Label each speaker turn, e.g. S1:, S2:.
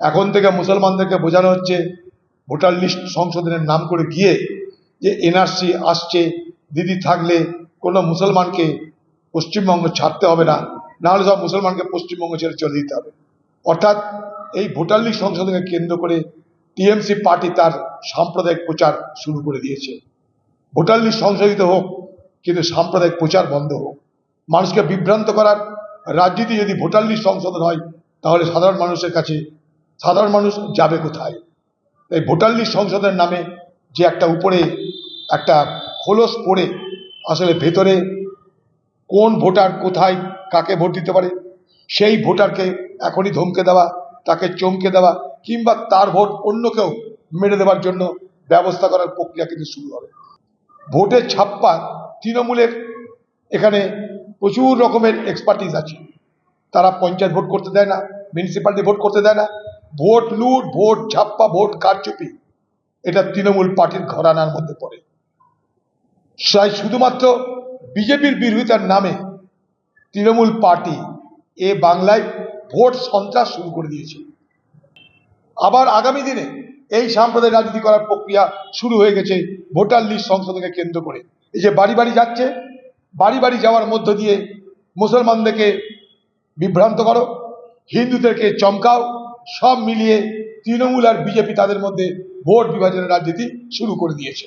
S1: এখন থেকে মুসলমানদেরকে বোঝানো হচ্ছে, ভোটার লিস্ট সংশোধনের নাম করে গিয়ে যে এনআরসি আসছে, দিদি থাকলে কোনো মুসলমানকে পশ্চিমবঙ্গ ছাড়তে হবে না, নাহলে সব মুসলমানকে পশ্চিমবঙ্গ ছেড়ে চলে দিতে হবে। অর্থাৎ এই ভোটার লিস্ট সংশোধনকে কেন্দ্র করে টিএমসি পার্টি তার সাম্প্রদায়িক প্রচার শুরু করে দিয়েছে। ভোটার লিস্ট সংশোধিত হোক, কিন্তু সাম্প্রদায়িক প্রচার বন্ধ হোক। মানুষকে বিভ্রান্ত করার রাজনীতি যদি ভোটার লিস্ট সংশোধন হয়, তাহলে সাধারণ মানুষের কাছে সাধারণ মানুষ যাবে কোথায়? এই ভোটার লিস্ট নামে যে একটা উপরে একটা খোলস পড়ে, আসলে ভেতরে কোন ভোটার কোথায় কাকে ভোট দিতে পারে? সেই ভোটারকে এখনই ধমকে দেওয়া, তাকে চমকে দেওয়া কিংবা তার ভোট অন্য কেউ মেরে দেওয়ার জন্য ব্যবস্থা করার প্রক্রিয়া কিন্তু শুরু হবে। ভোটের ছাপ্পা তৃণমূলের এখানে প্রচুর রকমের এক্সপার্টিস আছে। তারা পঞ্চায়েত ভোট করতে দেয় না মিউনিসিপ্যালিটি ভোট করতে দেয় না ভোট লুট, ভোট ঝাপ্পা, ভোট কারচুপি। এটা তৃণমূল পার্টির ঘরানার মধ্যে পড়ে। তাই শুধুমাত্র বিজেপির বিরোধিতার নামে তৃণমূল পার্টি এ বাংলায় ভোট সন্ত্রাস শুরু করে দিয়েছে। আবার আগামী দিনে এই সাম্প্রদায়িক রাজনীতি করার প্রক্রিয়া শুরু হয়ে গেছে ভোটার লিস্ট সংশোধনকে কেন্দ্র করে। এই যে বাড়ি বাড়ি যাচ্ছে, বাড়ি বাড়ি যাওয়ার মধ্য দিয়ে মুসলমানদেরকে বিভ্রান্ত করো, হিন্দুদেরকে চমকাও সব মিলিয়ে তৃণমূল আর বিজেপি তাদের মধ্যে ভোট বিভাজনের রাজনীতি শুরু করে দিয়েছে।